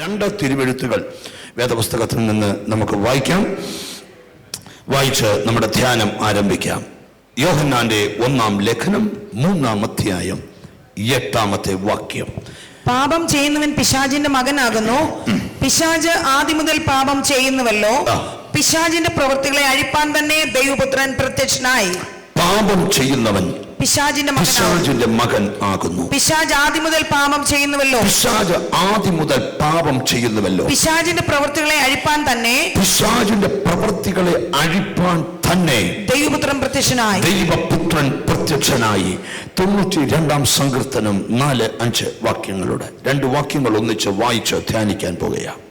രണ്ട് തിരുവെഴുത്തുകൾ വേദപുസ്തകത്തിൽ നിന്ന് നമുക്ക് വായിക്കാം. വായിച്ച് നമ്മുടെ ധ്യാനം ആരംഭിക്കാം. യോഹന്നാന്റെ ഒന്നാം ലേഖനം മൂന്നാം അധ്യായം എട്ടാമത്തെ വാക്യം. പാപം ചെയ്യുന്നവൻ പിശാചിന്റെ മകനാകുന്നു. പിശാജ് ആദ്യം മുതൽ പാപം ചെയ്യുന്നുവല്ലോ. പിശാചിന്റെ പ്രവൃത്തികളെ അഴിപ്പാൻ തന്നെ ദൈവപുത്രൻ പ്രത്യക്ഷനായി. പാപം ചെയ്യുന്നവൻ പിശാചിന്റെ പിശാജിന്റെ മകൻ ആകുന്നു. പിശാജ് ആദ്യം മുതൽ പാപം ചെയ്യുന്നുവല്ലോ. പിശാജ് ആദ്യം മുതൽ പാപം ചെയ്യുന്നുവല്ലോ. പിശാജിന്റെ പ്രവൃത്തികളെ അഴിപ്പാൻ തന്നെ പിശാജിന്റെ പ്രവൃത്തികളെ അഴിപ്പാൻ തന്നെ ദൈവപുത്രൻ പ്രത്യക്ഷനായി. ദൈവപുത്രൻ പ്രത്യക്ഷനായി. തൊണ്ണൂറ്റി രണ്ടാം സങ്കീർത്തനം നാല് അഞ്ച് വാക്യങ്ങളുടെ. രണ്ട് വാക്യങ്ങൾ ഒന്നിച്ച് വായിച്ച് ധ്യാനിക്കാൻ പോകുകയാണ്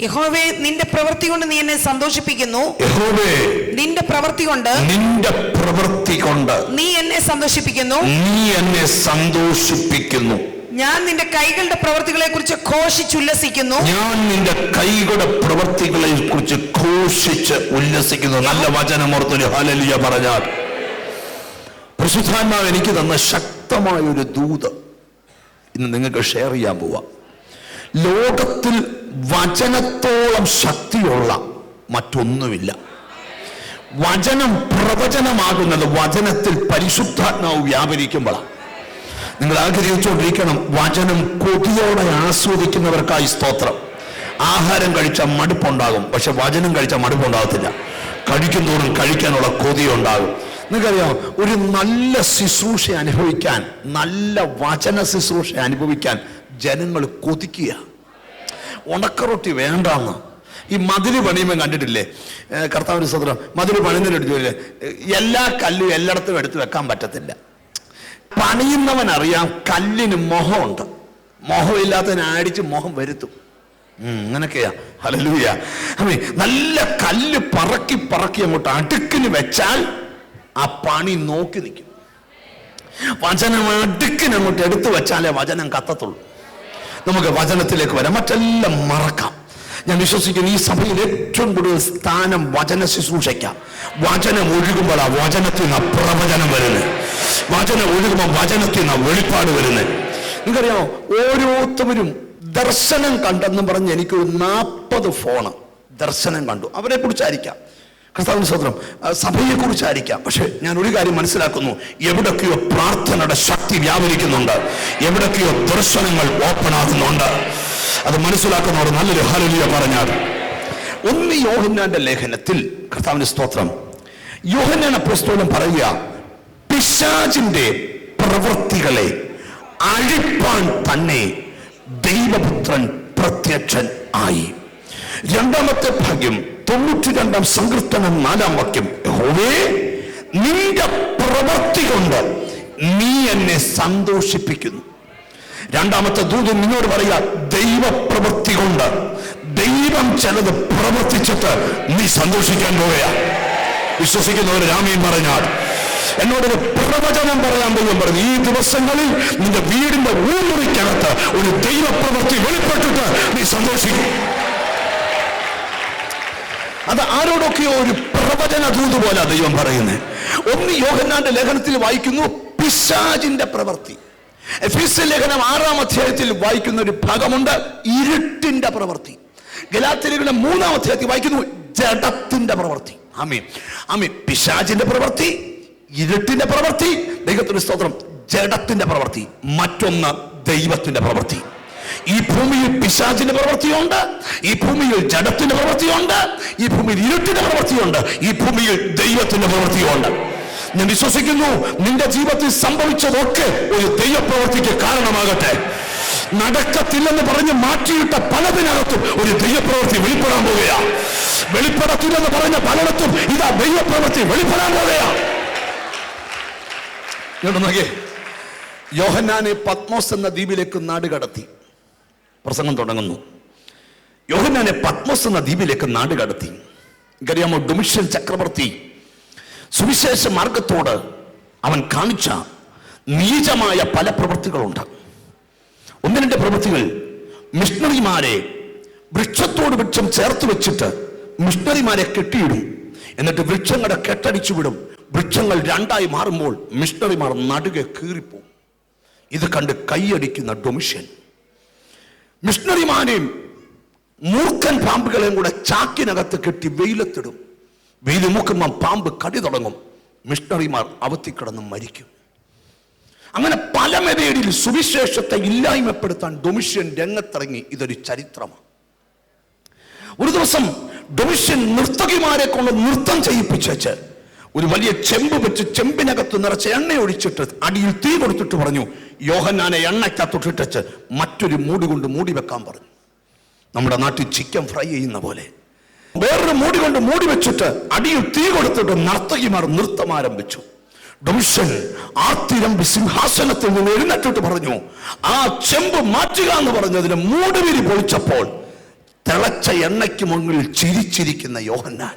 യഹോവേ നിന്റെ പ്രവൃത്തി കൊണ്ട് നീ എന്നെ സന്തോഷിപ്പിക്കുന്നു. യഹോവേ നിന്റെ പ്രവൃത്തി കൊണ്ട് നിന്റെ പ്രവൃത്തി കൊണ്ട് നീ എന്നെ സന്തോഷിപ്പിക്കുന്നു. നീ എന്നെ സന്തോഷിപ്പിക്കുന്നു. ഞാൻ നിന്റെ കൈകളുടെ പ്രവൃത്തികളെ കുറിച്ച് ഘോഷിച്ചുല്ലസിക്കുന്നു ഞാൻ നിന്റെ കൈകളുടെ പ്രവൃത്തികളെ കുറിച്ച് ഘോഷിച്ച് ഉല്ലസിക്കുന്നു. നല്ല വചനമോർത്തൊരു ഹലലിയ പറഞ്ഞാൽ. പരിശുദ്ധാത്മാവ് എനിക്ക് തന്ന ശക്തമായ ഒരു ദൂത്. ഇന്ന് നിങ്ങൾക്ക് ഷെയർ ചെയ്യാൻ പോവാം. ലോകത്തിൽ വചനത്തോളം ശക്തിയുള്ള മറ്റൊന്നുമില്ല. വചനം പ്രവചനമാകുന്നത് വചനത്തിൽ പരിശുദ്ധാത്മാവ് വ്യാപരിക്കുമ്പോഴാണ് നിങ്ങൾ ആഗ്രഹിച്ചുകൊണ്ടിരിക്കണം വചനം കൊതിയോടെ ആസ്വദിക്കുന്നവർക്കായി സ്തോത്രം. ആഹാരം കഴിച്ചാൽ മടുപ്പുണ്ടാകും പക്ഷെ വചനം കഴിച്ചാൽ മടുപ്പുണ്ടാകത്തില്ല. കഴിക്കും തോറും കഴിക്കാനുള്ള കൊതിയുണ്ടാകും. നിങ്ങൾക്കറിയാം ഒരു നല്ല ശുശ്രൂഷ അനുഭവിക്കാൻ നല്ല വചന ശുശ്രൂഷ അനുഭവിക്കാൻ ജനങ്ങൾ കൊതിക്കുക ഉണക്കറൊട്ടി വേണ്ടാന്ന്. ഈ മതിൽ പണിയുമ്പോൾ കണ്ടിട്ടില്ലേ? കർത്താവിന് സ്വതന്ത്രം. മതിൽ പണിയുന്നതിനെടുത്ത് ചോദിച്ചില്ലേ എല്ലാ കല്ലും എല്ലായിടത്തും എടുത്ത് വെക്കാൻ പറ്റത്തില്ല. പണിയുന്നവൻ അറിയാം കല്ലിന് മൊഹമുണ്ട്. മൊഹമില്ലാത്തതിനെ അടിച്ച് മൊഹം വരുത്തും. അങ്ങനൊക്കെയാ ഹലലൂയ അമ്മേ നല്ല കല്ല് പറക്കി പറക്കി അങ്ങോട്ട് അടുക്കിന് വെച്ചാൽ ആ പണി നോക്കി നിൽക്കും. വചനം അടുക്കിന് അങ്ങോട്ട് എടുത്തു വെച്ചാലേ വചനം കത്തത്തുള്ളൂ. നമുക്ക് വചനത്തിലേക്ക് വരാം. മറ്റെല്ലാം മറക്കാം. ഞാൻ വിശ്വസിക്കുന്നു ഈ സഭയിൽ ഏറ്റവും കൂടുതൽ സ്ഥാനം വചന ശുശ്രൂഷയ്ക്കാം. വചനം ഒഴുകുമ്പോൾ ആ വചനത്തിൽ നിന്ന് പ്രവചനം വരുന്നത്. വചനം ഒഴുകുമ്പോൾ വചനത്തിൽ നിന്ന് വെളിപ്പാട് വരുന്നത്. നിങ്ങൾക്കറിയാമോ? ഓരോരുത്തരും ദർശനം കണ്ടെന്ന് പറഞ്ഞ് എനിക്ക് നാൽപ്പത് ഫോണ് ദർശനം കണ്ടു. അവരെ കുറിച്ചായിരിക്കാം. കർത്താവിന് സ്വതന്ത്രം സഭയെ കുറിച്ചായിരിക്കാം പക്ഷെ ഞാൻ ഒരു കാര്യം മനസ്സിലാക്കുന്നു. എവിടൊക്കെയോ പ്രാർത്ഥനയുടെ ശക്തി വ്യാപരിക്കുന്നുണ്ട്. എവിടൊക്കെയോ ദർശനങ്ങൾ ഓപ്പൺ ആകുന്നുണ്ട്. അത് മനസ്സിലാക്കുന്നവർ നല്ലൊരു ഹലലിയ പറഞ്ഞാൽ ഒന്ന് യോഹന്നാന്റെ ലേഖനത്തിൽ കർത്താവിന്റെ സ്തോത്രം. യോഹന്നാൻ അപ്പോസ്തലൻ പറയുക പിശാചിന്റെ പ്രവൃത്തികളെ അഴിപ്പാൻ തന്നെ ദൈവപുത്രൻ പ്രത്യക്ഷൻ ആയി. രണ്ടാമത്തെ ഭാഗ്യം തൊണ്ണൂറ്റി രണ്ടാം സങ്കീർത്തനം നാലാം വാക്യം. യഹോവേ നിന്റെ പ്രവൃത്തി കൊണ്ട് നീ എന്നെ സന്തോഷിപ്പിക്കുന്നു. രണ്ടാമത്തെ ദൂതൻ നിന്നോട് പറയുക ദൈവപ്രവൃത്തി കൊണ്ട് ദൈവം ചിലത് പ്രവർത്തിച്ചിട്ട് നീ സന്തോഷിക്കാൻ പോവുക വിശ്വസിക്കുന്നവർ രാമയും പറഞ്ഞാൽ എന്നോടൊരു പ്രവചനം പറയാൻ ദൈവം പറഞ്ഞു. ഈ ദിവസങ്ങളിൽ നിന്റെ വീടിന്റെ ഊമുറിക്കകത്ത് ഒരു ദൈവപ്രവൃത്തി വെളിപ്പെട്ടിട്ട് നീ സന്തോഷിക്കും. അത് ആരോടൊക്കെയോ ഒരു പ്രവചന ദൂത് പോലെ ദൈവം പറയുന്നത് ഒന്ന് യോഹന്നാന്റെ ലേഖനത്തിൽ വായിക്കുന്നു പിശാജിന്റെ പ്രവൃത്തി. ലേഖനം ആറാം അധ്യായത്തിൽ വായിക്കുന്ന ഒരു ഭാഗമുണ്ട് ഇരുട്ടിന്റെ പ്രവൃത്തി. ഗലാത്തിലേഖനം മൂന്നാം അധ്യായത്തിൽ വായിക്കുന്നു ജഡത്തിന്റെ പ്രവൃത്തി. ആമീൻ. ആമീൻ. പിശാജിന്റെ പ്രവൃത്തി ഇരുട്ടിന്റെ പ്രവൃത്തി ദൈവത്തിന്റെ സ്തോത്രം ജഡത്തിന്റെ പ്രവൃത്തി മറ്റൊന്ന് ദൈവത്തിന്റെ പ്രവൃത്തി. ഈ ഭൂമിയിൽ പിശാചിന്റെ പ്രവൃത്തിയുണ്ട് ഈ ഭൂമിയിൽ ജഡത്തിന്റെ പ്രവൃത്തിയുണ്ട് ഈ ഭൂമിയിൽ ഇരുട്ടിന്റെ പ്രവൃത്തിയുണ്ട് ഈ ഭൂമിയിൽ ദൈവത്തിന്റെ പ്രവൃത്തിയുണ്ട്. ഞാൻ വിശ്വസിക്കുന്നു നിന്റെ ജീവിതത്തിൽ സംഭവിച്ചതൊക്കെ ഒരു ദൈവപ്രവൃത്തിക്ക് കാരണമാകട്ടെ. നടക്കത്തില്ലെന്ന് പറഞ്ഞ് മാറ്റിയിട്ട പലതിനകത്തും ഒരു ദൈവപ്രവൃത്തി വെളിപ്പെടാൻ പോവുകയാ. വെളിപ്പെടത്തില്ലെന്ന് പറഞ്ഞ പലയിടത്തും ഇതാ ദൈവപ്രവൃത്തി വെളിപ്പെടാൻ പോവുകയാ. യോഹന്നാനെ പത്മോസ് എന്ന ദ്വീപിലേക്ക് നാട് കടത്തി പ്രസംഗം തുടങ്ങുന്നു. യോഹന്നാനെ പത്മസ് എന്ന ദ്വീപിലേക്ക് നാട് കടത്തി. എനിക്കറിയാമോ ഡൊമിഷ്യൻ ചക്രവർത്തി സുവിശേഷ മാർഗത്തോട് അവൻ കാണിച്ച നീചമായ പല പ്രവൃത്തികളുണ്ട്. ഒന്ന് രണ്ട് പ്രവൃത്തികൾ മിഷണറിമാരെ വൃക്ഷത്തോട് വൃക്ഷം ചേർത്ത് വെച്ചിട്ട് മിഷണറിമാരെ കെട്ടിയിടും. എന്നിട്ട് വൃക്ഷങ്ങളെ കെട്ടടിച്ചു വിടും. വൃക്ഷങ്ങൾ രണ്ടായി മാറുമ്പോൾ മിഷണറിമാർ നടുകെ കീറിപ്പോവും ഇത് കണ്ട് കൈയടിക്കുന്ന ഡൊമിഷ്യൻ മിഷണറിമാരെയും മൂർഖൻ പാമ്പുകളെയും കൂടെ ചാക്കിനകത്ത് കെട്ടി വെയിലത്തിടും. വെയിൽ മൂക്കുമ്പോൾ പാമ്പ് കടി തുടങ്ങും. മിഷണറിമാർ അവത്തിക്കിടന്ന് മരിക്കും. അങ്ങനെ പല മെതേഡിൽ സുവിശേഷത്തെ ഇല്ലായ്മപ്പെടുത്താൻ ഡൊമിഷ്യൻ രംഗത്തിറങ്ങി. ഇതൊരു ചരിത്രമാണ്. ഒരു ദിവസം ഡൊമിഷ്യൻ നർത്തകിമാരെ കൊണ്ട് നൃത്തം ചെയ്യിപ്പിച്ചേച്ച് ഒരു വലിയ ചെമ്പ് വെച്ച് ചെമ്പിനകത്ത് നിറച്ച് എണ്ണ ഒഴിച്ചിട്ട് അടിയിൽ തീ കൊടുത്തിട്ട് പറഞ്ഞു യോഹന്നാനെ എണ്ണയ്ക്കകത്തൊട്ടിട്ടച്ച് മറ്റൊരു മൂടി കൊണ്ട് മൂടി വെക്കാൻ പറഞ്ഞു. നമ്മുടെ നാട്ടിൽ ചിക്കൻ ഫ്രൈ ചെയ്യുന്ന പോലെ. വേറൊരു മൂടി കൊണ്ട് മൂടി വെച്ചിട്ട് അടിയിൽ തീ കൊടുത്തിട്ട് നർത്തകിമാർ നൃത്തം ആരംഭിച്ചു. ഡൊമിഷൻ സിംഹാസനത്തിൽ നിന്ന് എഴുന്നേറ്റിട്ട് പറഞ്ഞു ആ ചെമ്പ് മാറ്റുക എന്ന് പറഞ്ഞതിന് മൂടുവിരി പൊളിച്ചപ്പോൾ തിളച്ച എണ്ണയ്ക്ക് മുന്നിൽ ചിരിച്ചിരിക്കുന്ന യോഹന്നാൻ.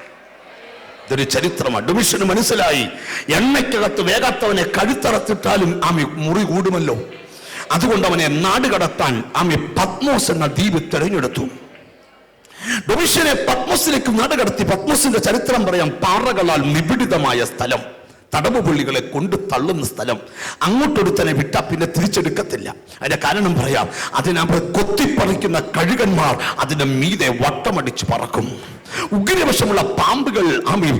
ഇതൊരു ചരിത്രമാണ്. ഡൊമിഷന് മനസ്സിലായി. എണ്ണയ്ക്കകത്ത് വേഗത്തവനെ കഴുത്തറത്തിട്ടാലും ആമി മുറി കൂടുമല്ലോ. അതുകൊണ്ട് അവനെ നാട് കടത്താൻ ആമി പത്മോസ് എന്ന ദ്വീപ് തിരഞ്ഞെടുത്തു. ഡൊമിഷനെ പത്മസിലേക്ക് നാടുകടത്തി പത്മസിന്റെ ചരിത്രം പറയാം പാറകളാൽ നിബിഡിതമായ സ്ഥലം. തടവ് പുള്ളികളെ കൊണ്ട് തള്ളുന്ന സ്ഥലം അങ്ങോട്ടൊരുത്തനെ വിട്ടാ പിന്നെ തിരിച്ചെടുക്കത്തില്ല. അതിന്റെ കാരണം പറയാം അതിനവർ കൊത്തിപ്പറിക്കുന്ന കഴുകന്മാർ അതിന്റെ മീതെ വട്ടമടിച്ച് പറക്കും. ഉഗ്രവശമുള്ള പാമ്പുകൾ ആമി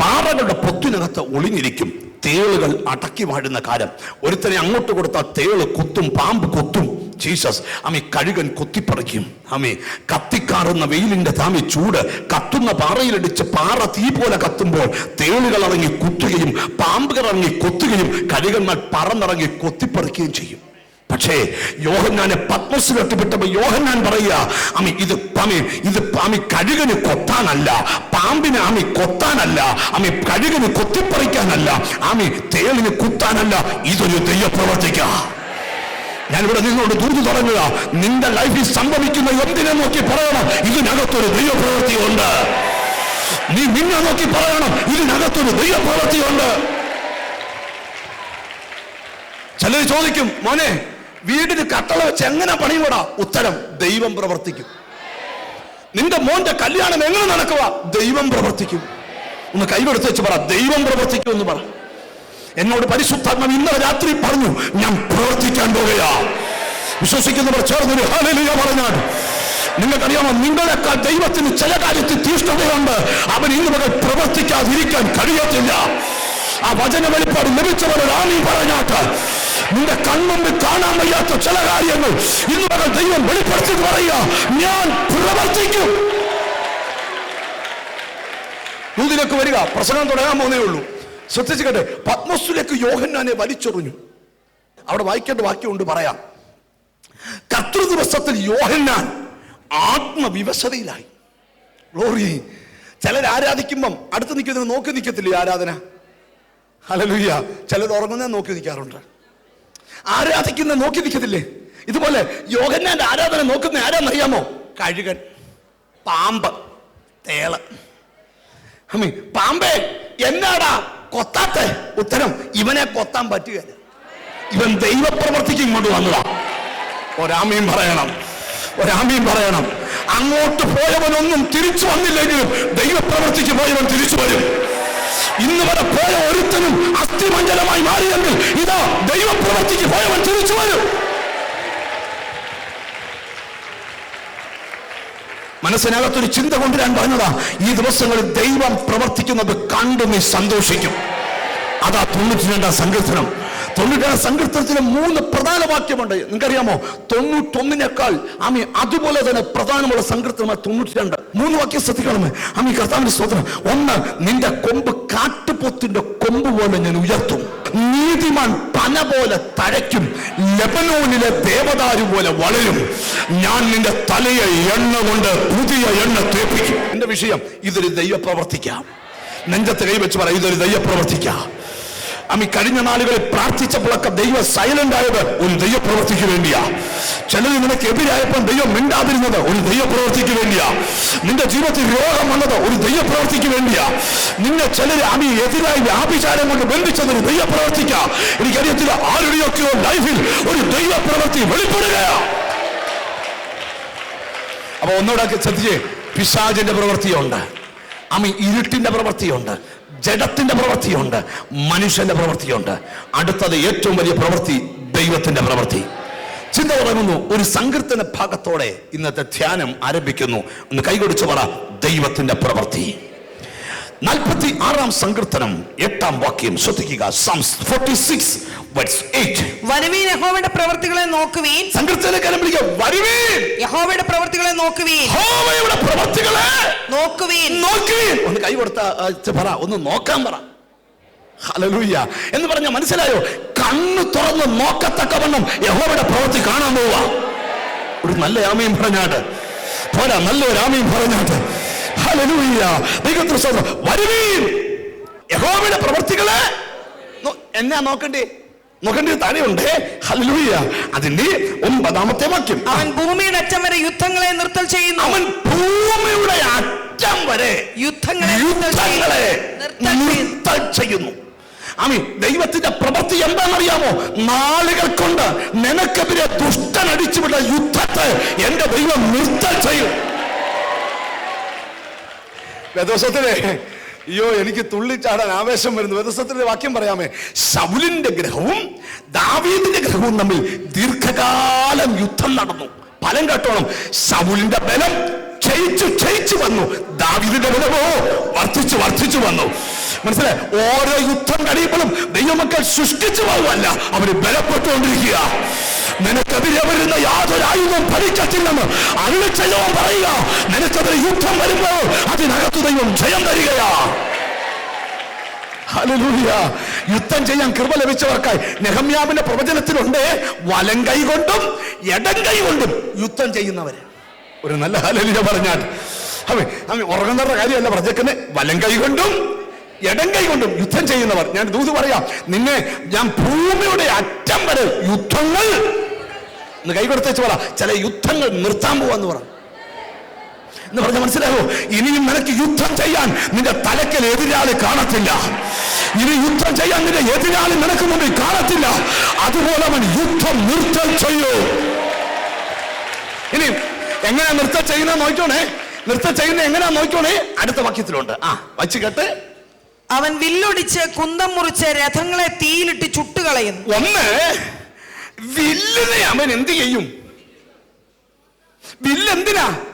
പാറകളുടെ പൊത്തിനകത്ത് ഒളിഞ്ഞിരിക്കും. തേളുകൾ അടക്കി വാഴുന്ന കാലം. ഒരുത്തനെ അങ്ങോട്ട് കൊടുത്താൽ തേൾ കൊത്തും പാമ്പ് കൊത്തും. ജീസസ് അമ്മി കഴുകൻ കൊത്തിപ്പറിക്കും. അമ്മി കത്തിക്കാറുന്ന വെയിലിന്റെ താമി ചൂട് കത്തുന്ന പാറയിലടിച്ച് പാറ തീ പോലെ കത്തുമ്പോൾ തേളുകൾ ഇറങ്ങി കുത്തുകയും പാമ്പുകൾ ഇറങ്ങി കൊത്തുകയും കഴുകന്മാർ പറന്നിറങ്ങി കൊത്തിപ്പറിക്കുകയും ചെയ്യും. പക്ഷേ യോഹന്നാനെ പത്മസ് കെട്ടിപ്പെട്ടപ്പോ യോഹന്നാൻ പറയുക അമ്മി ഇത് പമി ഇത് പാമി കഴുകന് കൊത്താനല്ല പാമ്പിനെ ആമി കൊത്താനല്ല അമ്മി കഴുകന് കൊത്തിപ്പറിക്കാനല്ല ആമി തേളിന് കുത്താനല്ല ഇതൊരു ദൈവപ്രവർത്തിക്ക ഇവിടെ നിന്നോട് തുറന്നു തുടങ്ങുക. നിന്റെ ലൈഫിൽ സംഭവിക്കുന്ന എന്തിനെ നോക്കി പറയണം. ഇതിനകത്തൊരു ദൈവപ്രവൃത്തിയുണ്ട്. നീ നിന്നെ നോക്കി പറയണം. ഇതിനകത്തൊരു ദൈവപ്രവൃത്തിയുണ്ട്. ചിലർ ചോദിക്കും മോനെ വീടിന് കട്ടള വെച്ച് എങ്ങനെ പണിയൂടാ? ഉത്തരം ദൈവം പ്രവർത്തിക്കും. നിന്റെ മോന്റെ കല്യാണം എങ്ങനെ നടക്കുക ദൈവം പ്രവർത്തിക്കും. ഒന്ന് കൈവെടുത്ത് വെച്ച് പറ ദൈവം പ്രവർത്തിക്കും എന്ന് പറ. എന്നോട് പരിശുദ്ധാത്മാവ് ഇന്നലെ രാത്രി പറഞ്ഞു ഞാൻ പ്രവർത്തിക്കാൻ പോവുകയാ. വിശ്വസിക്കുന്നവർ ചേർന്നൊരു ഹല്ലേലൂയ പറഞ്ഞാൽ നിങ്ങൾക്കറിയാമോ നിങ്ങളെക്കാൾ ദൈവത്തിന് ചില കാര്യത്തിൽ തീഷ്ണതയുണ്ട്. അവൻ ഇന്ന് മുതൽ പ്രവർത്തിക്കാതിരിക്കാൻ കഴിയത്തില്ല. ആ വചന വെളിപ്പാട് ലഭിച്ചവർ റാണി പറഞ്ഞാട്ട് നിന്റെ കൺമുമ്പിൽ കാണാൻ വയ്യാത്ത ചില കാര്യങ്ങൾ ഇന്ന് മുതൽ ദൈവം വെളിപ്പെടുത്തി പറയുക. ഞാൻ പ്രവർത്തിക്കും. ദൂതിലേക്ക് വരിക. പ്രസംഗം തുടങ്ങാൻ പോകുന്നേ ഉള്ളൂ. ശ്രദ്ധിച്ചിട്ടെ പത്മസുലേക്ക് യോഹന്നാനെ വലിച്ചെറിഞ്ഞു. അവിടെ വായിക്കേണ്ട വാക്യമുണ്ട് പറയാം. കർത്തൃ ദിവസത്തിൽ യോഹന്നാൻ ആത്മവിവശതയിലായി. ഗ്ലോറി ചിലർ ആരാധിക്കുമ്പം അടുത്ത് നിൽക്കുന്നതിന് നോക്കി നിൽക്കത്തില്ലേ ആരാധന? ഹലലുയ്യ ചിലർ ഉറങ്ങുന്നത് നോക്കി നിൽക്കാറുണ്ട്. ആരാധിക്കുന്ന നോക്കി നിൽക്കത്തില്ലേ? ഇതുപോലെ യോഹന്നാന്റെ ആരാധന നോക്കുന്ന ആരാന്നറിയാമോ കഴുകൻ പാമ്പ് തേൾ. പാമ്പേ എന്നാടാ? കൊത്താത്തെ ഉത്തരം ഇവനെ കൊത്താൻ പറ്റുകയില്ല. ഇവൻ ദൈവപ്രവർത്തിക്ക് ഇങ്ങോട്ട് വന്നതാ. ഒരാമയും പറയണം. ഒരാമയും പറയണം. അങ്ങോട്ട് പോയവനൊന്നും തിരിച്ചു വന്നില്ലെങ്കിലും ദൈവപ്രവർത്തിക്ക് പോയവൻ തിരിച്ചു വരും. ഇന്ന് വരെ പോയ ഒരുത്തനും അസ്ഥിമഞ്ജലമായി മാറിയെങ്കിൽ ഇതാ ദൈവപ്രവർത്തിക്ക് പോയവൻ തിരിച്ചു വരും. മനസ്സിനകത്തൊരു ചിന്ത കൊണ്ടുവരാൻ പറഞ്ഞതാ ഈ ദിവസങ്ങളിൽ ദൈവം പ്രവർത്തിക്കുന്നത് കണ്ടു നീ സന്തോഷിക്കും. അതാ തൊണ്ണൂറ്റി രണ്ടാം സങ്കീർത്തനം. തൊണ്ണൂറ്റി രണ്ടാം സങ്കീർത്തനത്തിന് മൂന്ന് പ്രധാന വാക്യമുണ്ട്. നിങ്ങൾക്കറിയാമോ? തൊണ്ണൂറ്റൊന്നിനേക്കാൾ ആമി അതുപോലെ തന്നെ പ്രധാനമുള്ള സങ്കീർത്തനമായി തൊണ്ണൂറ്റി രണ്ട് മൂന്ന് വാക്യം ശ്രദ്ധിക്കണമേ. ആമി കർത്താവിന്റെ സ്തോത്രം. ഒന്ന് നിന്റെ കൊമ്പ് കാട്ടുപോത്തിന്റെ കൊമ്പ് പോലെ ഞാൻ ഉയർത്തും. നീതിമാൻ പന പോലെ തഴയ്ക്കും. ലബനോനിലെ ദേവദാരു പോലെ വളരും. ഞാൻ നിന്റെ തലയെ എണ്ണ കൊണ്ട് പുതിയ എണ്ണ തേപ്പിക്കും. എന്റെ വിഷയം ഇതൊരു ദൈവപ്രവർത്തിക്കാം. നെഞ്ചത്ത് കൈവച്ച് പറ ഇതൊരു ദൈവപ്രവർത്തിക്കാം. അമ്മി കഴിഞ്ഞ നാളുകളിൽ പ്രാർത്ഥിച്ചപ്പോഴൊക്കെ ദൈവം സൈലന്റ് ആയത് ഒരു ദൈവപ്രവർത്തിക്ക് വേണ്ടിയാ. ചിലത് നിനക്ക് എതിരായപ്പോൾ ദൈവം മിണ്ടാതിരുന്നത് ഒരു ദൈവപ്രവർത്തിക്ക് വേണ്ടിയാ. നിന്റെ ജീവിതത്തിൽ രോഗം വന്നത് ഒരു ദൈവപ്രവർത്തിക്ക് വേണ്ടിയാ. നിന്നെ ചിലര് അമ്മ എതിരായി വ്യാപിചാരം കൊണ്ട് ബന്ധിച്ചത് ഒരു ദൈവപ്രവർത്തിക്ക എനിക്കറിയത്തില്ല ആരുടെയൊക്കെയോ ലൈഫിൽ ഒരു ദൈവപ്രവർത്തി വെളിപ്പെടുകയാ. അപ്പൊ ഒന്നുകൂടെ ശ്രദ്ധിച്ചേ പിശാചിന്റെ പ്രവൃത്തിയുണ്ട്. അമ്മ ഇരുട്ടിന്റെ പ്രവൃത്തിയുണ്ട്. ജഡത്തിന്റെ പ്രവൃത്തിയുണ്ട് മനുഷ്യന്റെ പ്രവൃത്തിയുണ്ട്. അടുത്തത് ഏറ്റവും വലിയ പ്രവൃത്തി ദൈവത്തിന്റെ പ്രവൃത്തി. ചിന്ത തുടങ്ങുന്നു ഒരു സങ്കീർത്തന ഭാഗത്തോടെ ഇന്നത്തെ ധ്യാനം ആരംഭിക്കുന്നു. ഒന്ന് കൈകൊടിച്ചു പറ ദൈവത്തിന്റെ പ്രവൃത്തി. നാൽപ്പത്തി ആറാം സങ്കീർത്തനം എട്ടാം വാക്യം. ശ്രദ്ധിക്കുക. സംസ് ഫോർട്ടി സിക്സ് എയ്റ്റ് വരുവീൻ യഹോവയുടെ പ്രവർത്തികളെ നോക്കുവീൻ. സങ്കീർത്തനക്കാരൻ വിളിക്കുക. വരുവീൻ യഹോവയുടെ പ്രവർത്തികളെ നോക്കുവീൻ. യഹോവയുടെ പ്രവർത്തികളെ നോക്കുവീൻ. നോക്കി ഒന്ന് കൈ കൊടുത്ത പറ. ഒന്ന് നോക്കാൻ പറ. എന്ന് പറഞ്ഞ മനസ്സിലായോ? കണ്ണു തുറന്ന് നോക്കത്തക്കവണ്ണം യഹോവയുടെ പ്രവൃത്തി കാണാൻ പോവാ. ഒരു നല്ല ആമയും പറഞ്ഞാട്ട്. പോരാ നല്ലൊരു ആമയും പറഞ്ഞാട്ട്. വരുവീൻ. യഹോവയുടെ പ്രവർത്തികളെ എന്നാ നോക്കണ്ടേ? നോക്കണ്ടേ താനെയുണ്ട് ഹല്ലേലൂയ. അതിന്റെ ഒമ്പതാമത്തെ വാക്യം. അവൻ ഭൂമിയുടെ അറ്റം വരെ യുദ്ധങ്ങളെ നിർത്തൽ ചെയ്യുന്നു. അവൻ ഭൂമിയുടെ അറ്റം വരെ യുദ്ധങ്ങളെ യുദ്ധങ്ങളെ. നിർത്തൽ ചെയ്യുന്നു. ആമീൻ. ദൈവത്തിന്റെ പ്രവൃത്തി എന്താണെന്നറിയാമോ? നാളുകൾ കൊണ്ട് നിനക്കെതിരെ ദുഷ്ടൻ അടിച്ചുവിട്ട യുദ്ധത്തെ എന്റെ ദൈവം നിർത്തൽ ചെയ്യും. വേദോസത്തിലെ അയ്യോ എനിക്ക് തുള്ളിച്ചാടാൻ ആവേശം വരുന്നു. വേദോസത്തിന്റെ വാക്യം പറയാമേ. ശൗലിന്റെ ഗ്രഹവും ദാവീദിന്റെ ഗ്രഹവും തമ്മിൽ ദീർഘകാലം യുദ്ധം നടന്നു. ഫലം കേട്ടോണം. ശൗലിന്റെ ബലം ക്ഷയിച്ചു ക്ഷയിച്ചു വന്നു. ദാവീദിന്റെ ബലമോ? വർദ്ധിച്ചു വർദ്ധിച്ചു വന്നു. മനസ്സിലായി? ഓരോ യുദ്ധം കഴിയുമ്പോഴും ദൈവമക്കൾ സൃഷ്ടിച്ചു പോകുമല്ല അവർ ബലപ്പെട്ടുകൊണ്ടിരിക്കുക. നിനക്കെതിരെ വരുന്ന യാതൊരു ആയുധം ഫലിക്കത്തില്ലെന്ന് അരുളി പറയുക. നിനക്കെതിരെ യുദ്ധം വരുമ്പോൾ അതിനകത്ത് ദൈവം ജയം തരികയാ. യുദ്ധം ചെയ്യാൻ കൃപ ലഭിച്ചവർക്കായി നെഹമ്യാവിന്റെ പ്രവചനത്തിലുണ്ട്. വലം കൈ കൊണ്ടും ഇടം കൈ കൊണ്ടും യുദ്ധം ചെയ്യുന്നവര്. ഒരു നല്ല ഹലലിയ പറഞ്ഞാൽ. അവൻ ഉറങ്ങുന്നവരുടെ കാര്യമല്ല പ്രജക്കുന്നത് വലം കൈ കൊണ്ടും ഇടം കൈ കൊണ്ടും യുദ്ധം ചെയ്യുന്നവർ. ഞാൻ ദൂത് പറയാം. നിന്നെ ഞാൻ ഭൂമിയുടെ അറ്റം വരെ യുദ്ധങ്ങൾ എന്ന് കൈ കൊടുത്തേച്ച് പറ. ചില യുദ്ധങ്ങൾ നിർത്താൻ പോവാന്ന് പറഞ്ഞു എന്ന് പറഞ്ഞ മനസ്സിലാവോ ഇനിയും നിനക്ക് യുദ്ധം ചെയ്യാൻ നിന്റെ തലക്കൽ എതിരാളി കാണത്തില്ല. ഇനി യുദ്ധം ചെയ്യാൻ നിന്റെ എതിരാളി നിനക്ക് മുമ്പിൽ കാണത്തില്ല. അതുപോലെ അവൻ യുദ്ധം നിർത്തം ചെയ്യൂ. ഇനി എങ്ങനെയാ നൃത്തം ചെയ്യുന്ന നോക്കണേ നൃത്തം ചെയ്യുന്ന എങ്ങനെയാ നോക്കണേ അടുത്ത വാക്യത്തിലുണ്ട്. ആ വച്ച് കേട്ട് അവൻ വില്ലൊടിച്ച് കുന്തം മുറിച്ച് രഥങ്ങളെ തീയിലിട്ട് ചുട്ടുകളയുന്നു. ഒന്ന് വില്ലിനെ അവൻ എന്ത് ചെയ്യും? വില്ലെന്തിനാ?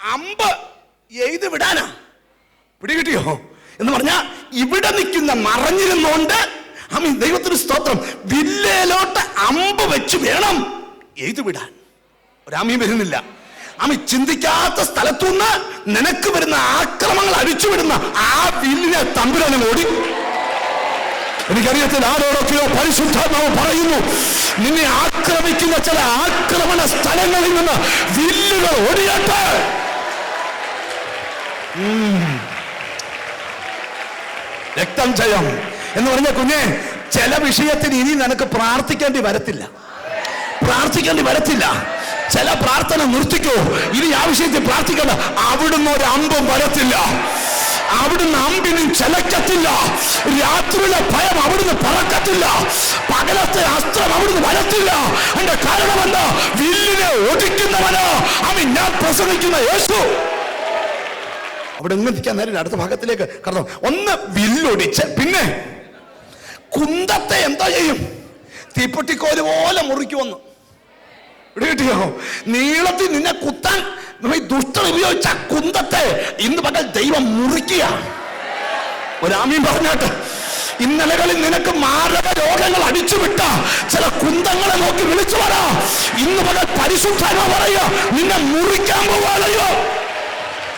അമ്പ് എഴുത് വിടാനാ? പിടികിട്ടിയോ? എന്ന് പറഞ്ഞാ ഇവിടെ നിൽക്കുന്ന മറഞ്ഞിരുന്നോണ്ട് അമ്മ ദൈവത്തിന് സ്തോത്രം. വില്ലേലോട്ട് അമ്പ് വെച്ച് വേണം എഴുതി വിടാൻ. വരുന്നില്ല. അമ്മ ചിന്തിക്കാത്ത സ്ഥലത്തു നിന്ന് നിനക്ക് വരുന്ന ആക്രമങ്ങൾ അഴിച്ചുവിടുന്ന ആ വില്ലിനെ തമ്പുരാനും ഓടി. എനിക്കറിയത്തിൽ ആരോടൊക്കെയോ പരിശുദ്ധാത്മാവ് പറയുന്നു നിന്നെ ആക്രമിക്കുന്ന ചില ആക്രമണ സ്ഥലങ്ങളിൽ നിന്ന് വില്ലുകൾ ഓടിയട്ടെ. രക്തം ജയം എന്ന് പറഞ്ഞ കുഞ്ഞെ ചില വിഷയത്തിന് ഇനി നിനക്ക് പ്രാർത്ഥിക്കേണ്ടി വരത്തില്ല. പ്രാർത്ഥിക്കേണ്ടി വരത്തില്ല. ചില പ്രാർത്ഥന നിർത്തിക്കോ. ഇനി ആ വിഷയത്തിൽ പ്രാർത്ഥിക്കണ്ട. അവിടുന്ന് ഒരു അമ്പും വരത്തില്ല. അവിടുന്ന് അമ്പിനും ചെലക്കത്തില്ല. രാത്രിയിലെ ഭയം അവിടുന്ന് പറക്കത്തില്ല. പകലത്തെ അസ്ത്രം അവിടുന്ന് വരത്തില്ല. അതിന്റെ കാരണം എന്താ? വില്ലിനെ ഒടിക്കുന്നവന്. അവൻ ഞാൻ പ്രസംഗിക്കുന്ന യേശു. അവിടെ ഇങ്ങനെ നിൽക്കാൻ നേരം അടുത്ത ഭാഗത്തിലേക്ക് കടന്നു. ഒന്ന് വില്ലൊടിച്ച്. പിന്നെ കുന്തത്തെ എന്താ ചെയ്യും? തീപ്പൊട്ടിക്കോൽ പോലെ മുറിക്കുമെന്ന് ഇവിടെ കിട്ടിയോ? നീളത്തിൽ നിന്നെ കുത്താൻ ഈ ദുഷ്ടൻ ഉപയോഗിച്ച കുന്തത്തെ ഇന്ന് പകൽ ദൈവം മുറിക്കുക. ഒരാമീൻ പറഞ്ഞാട്ട് ഇന്നലകളിൽ നിനക്ക് മാരക രോഗങ്ങൾ അടിച്ചുവിട്ട ചില കുന്തങ്ങളെ നോക്കി വിളിച്ചു പറ. ഇന്ന് പകൽ പരിശുദ്ധനോ പറയുക നിന്നെ മുറിക്കാൻ പോവാണല്ലോ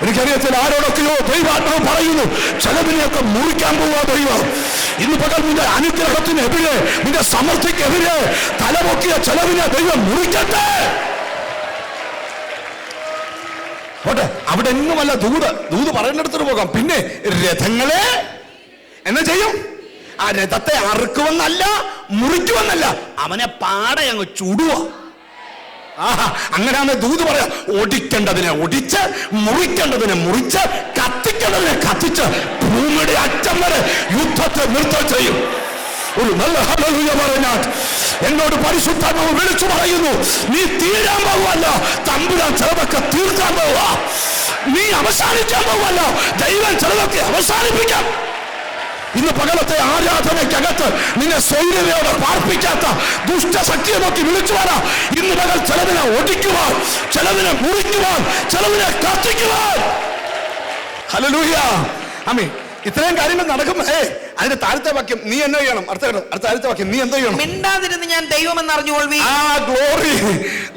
എനിക്കറിയത്തില്ല ആരോടൊക്കെയോ ദൈവാത്മാവ് പറയുന്നു ചിലതിനെയൊക്കെ മുറിക്കാൻ പോവാ ദൈവം. ഇന്ന് പകൽ നിന്റെ അനുഗ്രഹത്തിനെതിരെ നിന്റെ സമൃദ്ധിക്കെതിരെ തലപൊക്കിയ ചിലവിനെ ദൈവം മുറിക്കട്ടെ. ഓട്ടെ അവിടെ എങ്ങുമല്ല ദൂത് ദൂത് പറയേണ്ടടുത്തോട്ട് പോകാം. പിന്നെ രഥങ്ങളെ എന്നാ ചെയ്യും? ആ രഥത്തെ അറുക്കുമെന്നല്ല മുറിക്കുമെന്നല്ല അവനെ പാടെ അങ്ങ് ചുടുവാ. ആഹാ അങ്ങനെയാണ് ദൂത് പറയാ ഒടിക്കേണ്ടതിനെ ഒടിച്ച് മുറിക്കേണ്ടതിനെ മുറിച്ച് കത്തിക്കേണ്ടതിനെ കത്തിച്ച് ഭൂമിയുടെ അറ്റം വരെ യുദ്ധത്തെ നൃത്തം ചെയ്യും. ഒരു നല്ല ഹല്ലേലൂയ പറഞ്ഞാൽ എന്നോട് പരിശുദ്ധാത്മാവ് വിളിച്ചു പറയുന്നു നീ തീരാൻ പോവല്ല തമ്പുരാൻ ചിലതൊക്കെ തീർക്കാൻ പോവാ നീ അവസാനിക്കാൻ പോവല്ല ദൈവം ചിലതൊക്കെ അവസാനിപ്പിക്കാം. ഇന്ന് പകലത്തെ ആരാധനയ്ക്കകത്ത് നിന്നെ സ്വൈര്യതയോടെ പാർപ്പിക്കാത്ത ദുഷ്ടശക്തിയെ നോക്കി വിളിച്ചു വരാ. ഇന്ന് പകൽ ചിലതിനെ ഒടിക്കുവാൻ ചിലതിനെ മുറിക്കുവാൻ ചിലതിനെ കത്തിക്കുവാൻ. ഹല്ലേലൂയ അമ്മേ ഇത്രയും കാര്യങ്ങൾ നടക്കും ഏ അതിന്റെ താഴത്തെ വാക്യം നീ എന്നെ ചെയ്യണം. അടുത്ത അടുത്ത താഴത്തെ വാക്യം നീ എന്തോ ചെയ്യണം? മിണ്ടാതിരുന്ന് ഞാൻ ദൈവമെന്ന് അറിഞ്ഞുകൊള്ളി ആ ഗ്ലോറി.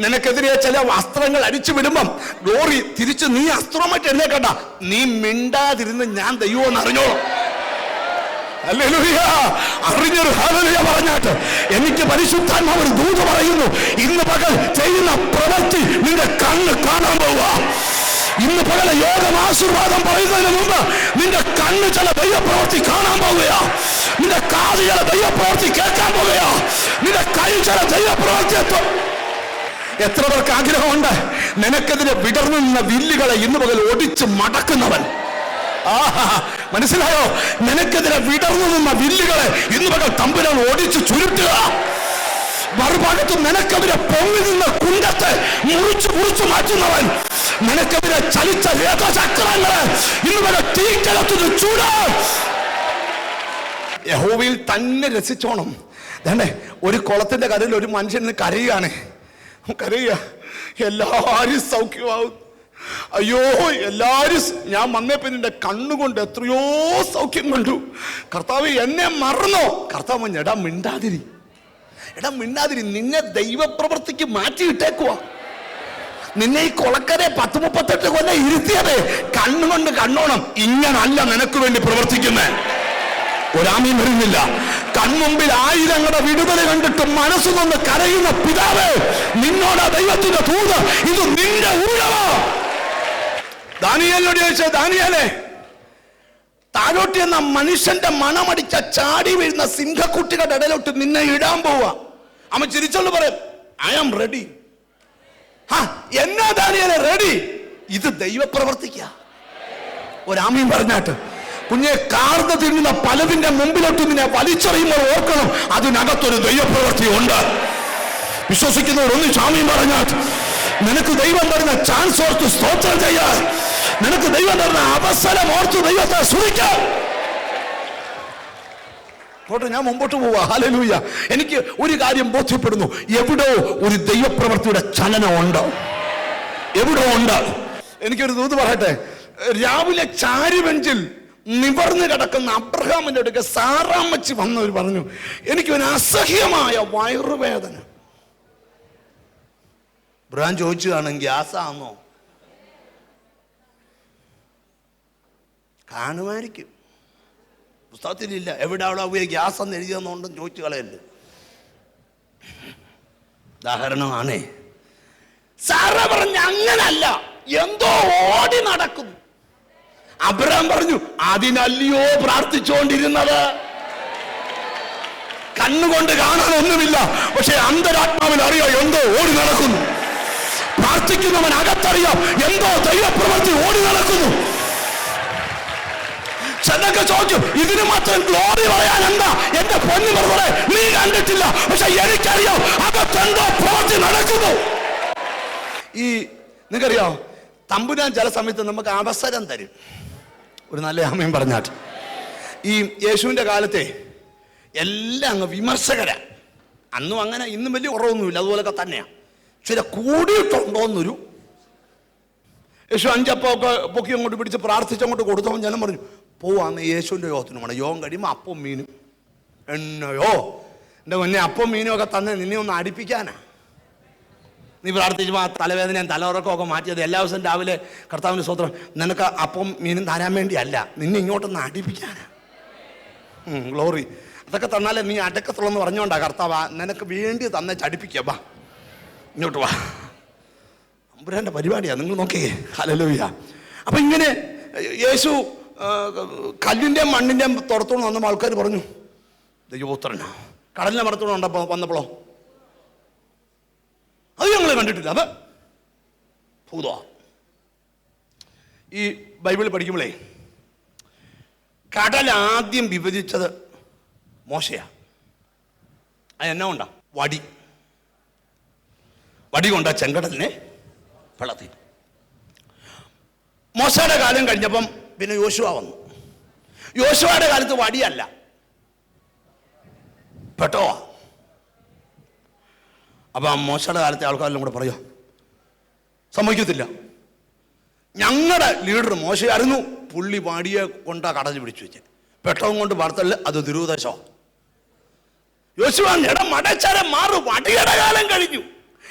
നിനക്കെതിരെ ചില വസ്ത്രങ്ങൾ അടിച്ചു വിടുമ്പം ഗ്ലോറി തിരിച്ച് നീ അസ്ത്രമായിട്ട് എഴുന്നേക്കണ്ട. നീ മിണ്ടാതിരുന്ന് ഞാൻ ദൈവമെന്ന് അറിഞ്ഞോളാം. അറിഞ്ഞൊരു ഹാലലുയ പറഞ്ഞാട്ട്. എനിക്ക് പരിശുദ്ധാത്മാവ് ഒരു ദൂത് പറയുന്നു. ഇന്ന് പകൽ ചെയ്യുന്ന പ്രവൃത്തി നിന്റെ കണ്ണ് കാണാൻ പോവുക. ഇന്ന് പകല യോഗം ആശീർവാദം പറയുന്നതിന് മുമ്പ് നിന്റെ കണ്ണ് ചില ദൈവപ്രവൃത്തി കാണാൻ പോവുകയാ. നിന്റെ കാത് ചില ദൈവപ്രവൃത്തി കേൾക്കാൻ പോവുകയാ. നിന്റെ കൈ ചില ദൈവപ്രവൃത്തി എത്ര പേർക്ക് ആഗ്രഹമുണ്ട്? നിനക്കെതിരെ വിടർന്നു നിന്ന വില്ലുകളെ ഇന്ന് പകൽ ഒടിച്ച് മടക്കുന്നവൻ. ആഹാ, മനസ്സിലായോ? നിനക്കെതിരെ വിടർന്നു നിന്ന വില്ലുകളെ ഇന്ന് പകൽ തമ്പുരാൻ ഓടിച്ച് ചുരുട്ടുക. മറുഭാഗത്ത് നിനക്കെതിരെ പൊങ്ങി നിന്ന കുണ്ടത്തെ മുറിച്ചു മുറിച്ചു മാറ്റുന്നവൻ നിനക്കെതിരെ ചലിച്ച രഥചക്രങ്ങളെ ഇന്ന് പകൽ തീക്കലത്തിന് ചൂട്. യഹോവയിൽ തന്നെ രസിച്ചോണം. വേണ്ടേ ഒരു കുളത്തിന്റെ കരയിൽ ഒരു മനുഷ്യൻ കരയുകയാണ്. കരയുക. എല്ലാരും സൗഖ്യമാവും. അയ്യോ എല്ലാരും സ്- ഞാൻ വന്നപ്പോ നിന്റെ കണ്ണുകൊണ്ട് എത്രയോ സൗഖ്യം കണ്ടു. കർത്താവ് എന്നെ മറന്നോ? കർത്താവ് എടാ മിണ്ടാതിരി. എടാ മിണ്ടാതിരി. നിന്നെ ദൈവപ്രവൃത്തിക്ക് മാറ്റിയിട്ടേക്കുവാ നിന്നെ ഈ കൊളക്കരെ പത്ത് മുപ്പത്തെട്ട് കൊല്ലം ഇരുത്തിയത്. കണ്ണുകൊണ്ട് കണ്ണോണം. ഇങ്ങനല്ല നിനക്ക് വേണ്ടി പ്രവർത്തിക്കുന്നേ. ഒരാമയും വരുന്നില്ല. കൺമുമ്പിൽ ആയിരങ്ങളുടെ വിടുതല കണ്ടിട്ട് മനസ്സുകൊണ്ട് കരയുന്ന പിതാവേ നിന്നോട് ദൈവത്തിന്റെ തൂത് ഇത് നിന്റെ ഊഴമോ ദാനിയലിനോട് ചോദിച്ച ദാനിയാലേ താഴോട്ട് എന്ന മനുഷ്യന്റെ മണമടിച്ച ചാടി വീഴുന്ന സിംഹക്കുട്ടികളുടെ ഇടയിലോട്ട് നിന്നെ ഇടാൻ പോവാ. അവൻ ചിരിച്ചോണ്ട് പറയും ഐ ആം റെഡി എന്നാ ദാനിയാലെ റെഡി ഇത് ദൈവപ്രവർത്തിക്ക. ഒരാമയും പറഞ്ഞാട്ട് കുഞ്ഞെ കാർന്ന് തിന്നുന്ന പലതിന്റെ മുമ്പിലോട്ട് നിന്നെ വലിച്ചെറിയുമ്പോൾ ഓർക്കണം അതിനകത്തൊരു ദൈവപ്രവൃത്തി ഉണ്ട്. വിശ്വസിക്കുന്നവർ ഒന്ന് സ്വാമിയും പറഞ്ഞാൽ നിനക്ക് ദൈവം തരുന്ന ചാൻസ് ഓർത്ത് സ്തോത്രം ചെയ്യാൻ. നിനക്ക് ദൈവം തരുന്ന അവസരം ഓർത്ത് ദൈവത്തെ സ്തുതിക്കാം. ഞാൻ മുമ്പോട്ട് പോവാ. ഹാലലൂയ എനിക്ക് ഒരു കാര്യം ബോധ്യപ്പെടുന്നു. എവിടോ ഒരു ദൈവപ്രവൃത്തിയുടെ ഉണ്ട്. എവിടെ ഉണ്ട്? എനിക്കൊരു ദൂത് പറയട്ടെ. രാവിലെ ചാരുവെഞ്ചിൽ നിവർന്നു കിടക്കുന്ന അബ്രഹാമിന്റെ അടുക്ക സാറാമ്മച്ചി വന്നവർ പറഞ്ഞു എനിക്കൊരു അസഹ്യമായ വയറുവേദന. ബ്രാൻ ചോദിച്ചതാണ് കാണും കാണുമായിരിക്കും. പുസ്തകത്തിലില്ല. എവിടെ അവിടെ പോയി ഗ്യാസ് എന്ന് എഴുതിയെന്നുണ്ടെന്ന് ചോദിച്ചു കളയല്ലേ. ഉദാഹരണമാണേ സാറ പറഞ്ഞ അങ്ങനല്ല. എന്തോ ഓടി നടക്കുന്നു അബ്രഹാം പറഞ്ഞു അതിനല്ലയോ പ്രാർത്ഥിച്ചുകൊണ്ടിരുന്നത്? കണ്ണുകൊണ്ട് കാണാൻ ഒന്നുമില്ല പക്ഷെ അന്തരാത്മാവിൽ അറിയാം എന്തോ ഓടി നടക്കുന്നു. പ്രാർത്ഥിക്കുന്നവൻ അകത്തറിയാം. എന്തോ ദൈവപ്രവൃത്തി ഓടി നടക്കുന്നു. ചെന്നൊക്കെ ചോദിച്ചു ഇതിന് മാത്രം ഗ്ലോറി പറയാൻ എന്താ? എന്റെ പൊന്നു പറഞ്ഞു നീ കണ്ടിട്ടില്ല. പക്ഷെ എനിക്കറിയോ അകത്തെന്തോ പ്രവൃത്തി നടക്കുന്നു. ഈ നിങ്ങൾക്കറിയോ? തമ്പുരാൻ ചില സമയത്ത് നമുക്ക് അവസരം തരും. ഒരു നല്ല അമ്മയും പറഞ്ഞാട്ട് ഈ യേശുവിന്റെ കാലത്തെ എല്ലാം അങ്ങ് വിമർശകരാണ് അന്നും അങ്ങനെ ഇന്നും വലിയ കുറവൊന്നുമില്ല. അതുപോലൊക്കെ തന്നെയാണ് ചില കൂടിയിട്ടുണ്ടോന്നൊരു യേശു അഞ്ചപ്പൊക്കെ പൊക്കി അങ്ങോട്ട് പിടിച്ച് പ്രാർത്ഥിച്ച് അങ്ങോട്ട് കൊടുത്തവൻ ജനം പറഞ്ഞു പോവാന്ന് യേശുവിന്റെ യോഗത്തിന് വേണം യോഗം കഴിയുമ്പോൾ അപ്പം മീനും. എണ്ണയോ? എന്റെ മുന്നേ അപ്പം മീനും ഒക്കെ തന്നെ നിന്നെ ഒന്ന് അടിപ്പിക്കാനാ. നീ പ്രാർത്ഥിച്ചപ്പോൾ ആ തലവേദനയും തലവറക്കമൊക്കെ മാറ്റിയത്. എല്ലാ ദിവസവും രാവിലെ കർത്താവിന്റെ സ്വത്രം നിനക്ക് അപ്പം മീനും തരാൻ വേണ്ടിയല്ല നിന്നെ ഇങ്ങോട്ടൊന്ന് അടിപ്പിക്കാനാ. ഗ്ലോറി അതൊക്കെ തന്നാലേ നീ അടക്കത്തുള്ളെന്ന് പറഞ്ഞോണ്ടാ കർത്താവ്. നിനക്ക് വേണ്ടി തന്നെ ചടിപ്പിക്കുക വാ. ഇങ്ങോട്ട് വാ. അമ്പുരാന്റെ പരിപാടിയാണ് നിങ്ങൾ നോക്കിയേ. ഹലലോയ്യ അപ്പം ഇങ്ങനെ യേശു ആ, മണ്ണിന്റെ തുറത്തോണ്ട് വന്നപ്പോൾ ആൾക്കാർ പറഞ്ഞു ദൈവപുത്രനാ കടലിന്റെ മറത്തോണ്ട് വന്നപ്പോൾ വന്നപ്പോഴോ അത് ഞങ്ങൾ കണ്ടിട്ടില്ല. അത് ഭൂത ഈ ബൈബിൾ പഠിക്കുമ്പോഴേ കടൽ ആദ്യം വിഭജിച്ചത് മോശയാ. അത് എന്നാ കൊണ്ടാ? വടി. വടി കൊണ്ട ചെങ്കടലിനെ വെള്ളത്തിൽ. മോശയുടെ കാലം കഴിഞ്ഞപ്പം പിന്നെ യോശുവ വന്നു. യോശുവയുടെ കാലത്ത് വടിയല്ല. പെട്ടോ? അപ്പൊ ആ മോശയുടെ കാലത്തെ ആൾക്കാരെല്ലാം കൂടെ പറയോ? സമ്മതിക്കത്തില്ല. ഞങ്ങളുടെ ലീഡർ മോശയായിരുന്നു. പുള്ളി വാടിയെ കൊണ്ടാ കടഞ്ഞു പിടിച്ചു വെച്ചേ. പെട്ടവും കൊണ്ട് വാർത്തല്ല അത് ദുരൂദശോ യോശുവാൻ ഇടം മടച്ചാരം മാറു. വടിയുടെ കാലം കഴിഞ്ഞു.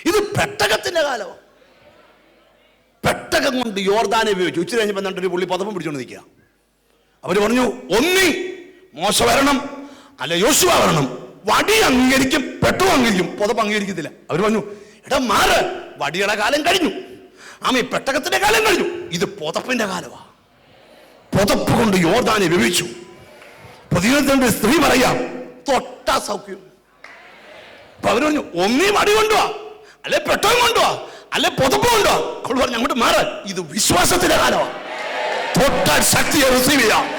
ഇത് പെട്ടകത്തിന്റെ കാലമോ? പെട്ടകം കൊണ്ട് യോർദാനെ ഉപയോഗിച്ചു. ഉച്ച കഴിഞ്ഞപ്പോൾ ഒരു പുള്ളി പതപ്പം പിടിച്ചുകൊണ്ട് നിൽക്കുക അവർ പറഞ്ഞു ഒന്നി മോശ വരണം. അല്ല യോശുവ വരണം. വടി അംഗീകരിക്കും പെട്ടവും അംഗീകരിക്കും. പുതപ്പ് അംഗീകരിക്കത്തില്ല. അവർ പറഞ്ഞു എടാ മാറ്. വടിയുടെ കാലം കഴിഞ്ഞു. ആമേ പെട്ടകത്തിന്റെ കാലം കഴിഞ്ഞു. ഇത് പുതപ്പിന്റെ കാലമാ. പുതപ്പ് കൊണ്ട് യോർദാനെ വിവിച്ചു പ്രതിരോധത്തിന്റെ സ്ത്രീ പറയാം തൊട്ട സൗഖ്യം. അപ്പൊ അവർ പറഞ്ഞു ഒന്നീ വടി കൊണ്ടുവാ. അല്ലെ പെട്ടകം കൊണ്ടുവാ. അല്ലെ പുതപ്പ് കൊണ്ടുവാ അവൾ പറഞ്ഞു അങ്ങോട്ട് മാറാൻ ഇത് വിശ്വാസത്തിന്റെ കാലമാണ് തൊട്ടാൽ ശക്തിയെ റിസീവ് ചെയ്യാം.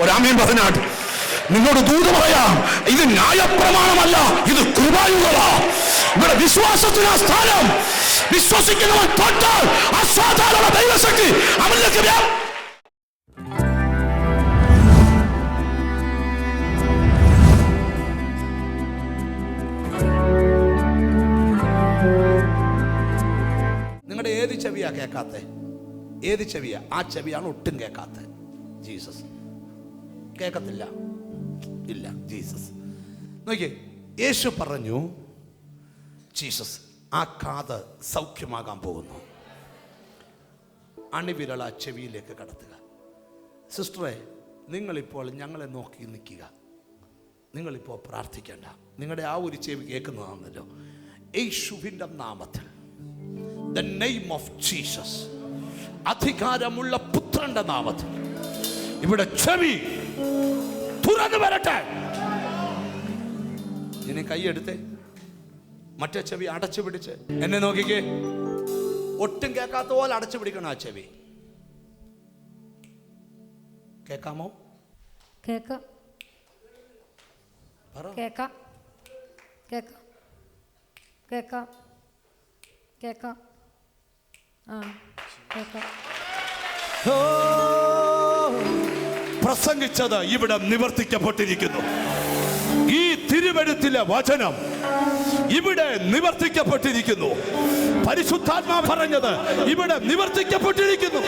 ഒരാമീൻ പറഞ്ഞാട്ട് നിങ്ങളോട് ദൂത് പറയാം. ഇത് ന്യായപ്രമാണമല്ല. ഇത് കൃപായുഗമാ. ഇവിടെ വിശ്വാസത്തിനാ സ്ഥാനം. വിശ്വസിക്കുന്നവൻ തൊട്ടാൽ അസാധാരണ ദൈവശക്തി അവനിലേക്ക് ചെവിയാ കേൾക്കാത്തേ? ഏത് ചെവിയാ? ആ ചെവിയാണ് ഒട്ടും കേൾക്കാത്ത. ജീസസ്. കേൾക്കത്തില്ല. ഇല്ല ജീസസ്. നോക്കിയേ യേശു പറഞ്ഞു ജീസസ് ആ കാത് സൗഖ്യമാകാൻ പോകുന്നു. അണിവിരള ചെവിയിലേക്ക് കടത്തുക. സിസ്റ്ററെ നിങ്ങളിപ്പോൾ ഞങ്ങളെ നോക്കി നിൽക്കുക. നിങ്ങളിപ്പോൾ പ്രാർത്ഥിക്കേണ്ട. നിങ്ങളുടെ ആ ഒരു ചെവി കേൾക്കുന്നതാണല്ലോ. യേശുവിന്റെ നാമത്തിൽ. ദ നെയിം ഓഫ് ജീസസ് അധികാരമുള്ള പുത്രന്റെ നാമത്തിൽ. ഇവിടെ ചെവി തുറന്നു വരട്ടെ. ഇനി കൈയെടുത്തേ മറ്റേ ചെവി അടച്ചു പിടിച്ച്. എന്നെ നോക്കിക്കേ. ഒട്ടും കേൾക്കാത്ത പോലെ അടച്ചു പിടിക്കണം ആ ചെവി. കേൾക്കാമോ? കേക്കാം പറ. കേക്കാം കേക്കാം കേക്കാം കേക്കാം കേക്കാം പ്രസംഗിച്ചത് ഇവിടെ നിവർത്തിക്കപ്പെട്ടിരിക്കുന്നു. ഈ തിരുവഴുത്തിലെ വചനം ഇവിടെ നിവർത്തിക്കപ്പെട്ടിരിക്കുന്നു. പരിശുദ്ധാത്മാ പറഞ്ഞത് ഇവിടെ നിവർത്തിക്കപ്പെട്ടിരിക്കുന്നു.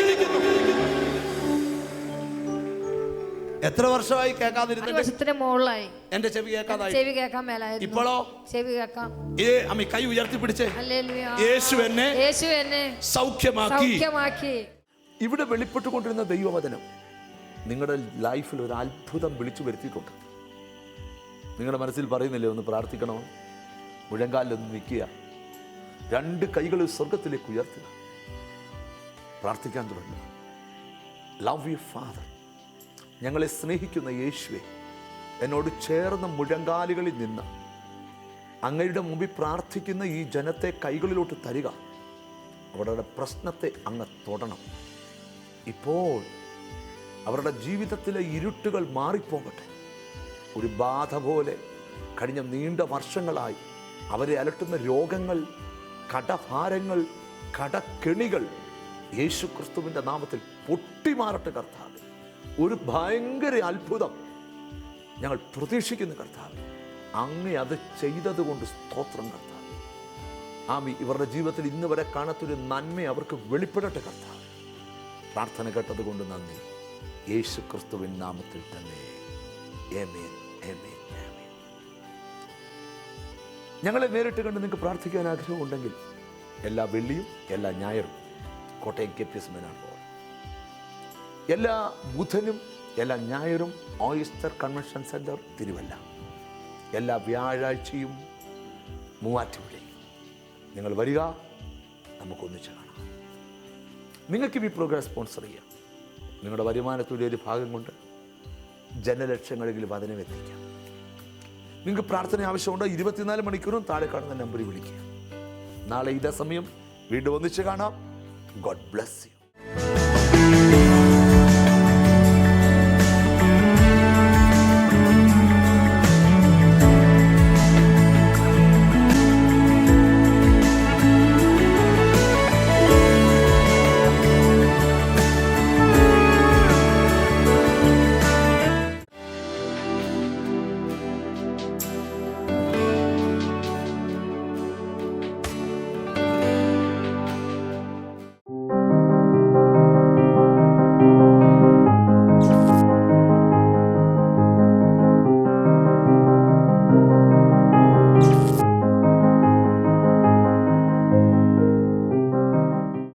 എത്ര വർഷമായി കേൾക്കാതിരുന്നു വർഷത്തിന് മുകളിലായി. എന്റെ ചെവി കേൾക്കാതായി. ചെവി കേൾക്കാൻ മേലായിരുന്നു ഇപ്പോഴോ? ചെവി കേൾക്കാം. ഏ അമ്മ കൈ ഉയർത്തി പിടിച്ചേ. യേശു എന്നെ യേശു എന്നെ സൗഖ്യമാക്കി. സൗഖ്യമാക്കി. ഇവിടെ വെളിപ്പെട്ടുകൊണ്ടിരുന്ന ദൈവവചനം നിങ്ങളുടെ ലൈഫിൽ ഒരു അത്ഭുതം വിളിച്ചു വരുത്തിയിട്ടുണ്ട്. നിങ്ങളുടെ മനസ്സിൽ പറയുന്നില്ലേ ഒന്ന് പ്രാർത്ഥിക്കണോ? മുഴങ്കാലിലൊന്ന് നിൽക്കുക. രണ്ട് കൈകൾ സ്വർഗത്തിലേക്ക് ഉയർത്തുക. പ്രാർത്ഥിക്കാൻ തുടങ്ങുക. ലവ് യു ഫാദർ ഞങ്ങളെ സ്നേഹിക്കുന്ന യേശുവെ എന്നോട് ചേർന്ന മുഴങ്കാലുകളിൽ നിന്ന് അങ്ങയുടെ മുമ്പിൽ പ്രാർത്ഥിക്കുന്ന ഈ ജനത്തെ കൈകളിലോട്ട് തരിക. അവരുടെ പ്രശ്നത്തെ അങ്ങ് തൊടണം. ഇപ്പോൾ അവരുടെ ജീവിതത്തിലെ ഇരുട്ടുകൾ മാറിപ്പോകട്ടെ. ഒരു ബാധ പോലെ കഴിഞ്ഞ നീണ്ട വർഷങ്ങളായി അവരെ അലട്ടുന്ന രോഗങ്ങൾ കടഭാരങ്ങൾ കടക്കെണികൾ യേശു ക്രിസ്തുവിന്റെ നാമത്തിൽ പൊട്ടിമാറട്ടെ കർത്താവ്. ഒരു ഭയങ്കര അത്ഭുതം. ഞങ്ങൾ പ്രതീക്ഷിക്കുന്ന കർത്താവ് അങ്ങേ അത് ചെയ്തതുകൊണ്ട് സ്തോത്രം കർത്താവ്. ആമി ഇവരുടെ ജീവിതത്തിൽ ഇന്ന് വരെ കാണാത്തൊരു നന്മ അവർക്ക് വെളിപ്പെടട്ടെ കർത്താവ്. പ്രാർത്ഥന കേട്ടത് കൊണ്ട് നന്ദി. യേശു ക്രിസ്തുവിൻ നാമത്തിൽ തന്നെ. ഞങ്ങളെ നേരിട്ട് കണ്ട് നിങ്ങൾക്ക് പ്രാർത്ഥിക്കാൻ ആഗ്രഹമുണ്ടെങ്കിൽ എല്ലാ വെള്ളിയും എല്ലാ ഞായറും കോട്ടയം കെ പി എസ് മേനാണ്. എല്ലാ ബുധനും എല്ലാ ഞായറും ഓയിസ്റ്റർ കൺവെൻഷൻ സെന്റർ തിരുവല്ല. എല്ലാ വ്യാഴാഴ്ചയും മൂവാറ്റുപുഴയിൽ. നിങ്ങൾ വരിക നമുക്കൊന്നിച്ച് കാണാം. നിങ്ങൾക്ക് ഈ പ്രോഗ്രാം സ്പോൺസർ ചെയ്യാം. നിങ്ങളുടെ വരുമാനത്തിന്റെ ഒരു ഭാഗം കൊണ്ട് ജനലക്ഷങ്ങളെങ്കിലും അതിനെ എത്തിക്കാം. നിങ്ങൾക്ക് പ്രാർത്ഥന ആവശ്യമുണ്ടോ? ഇരുപത്തിനാല് മണിക്കൂറും താഴെ കാണുന്ന നമ്പറിൽ വിളിക്കുക. നാളെ ഇതേ സമയം വീണ്ടും ഒന്നിച്ച് കാണാം. God bless you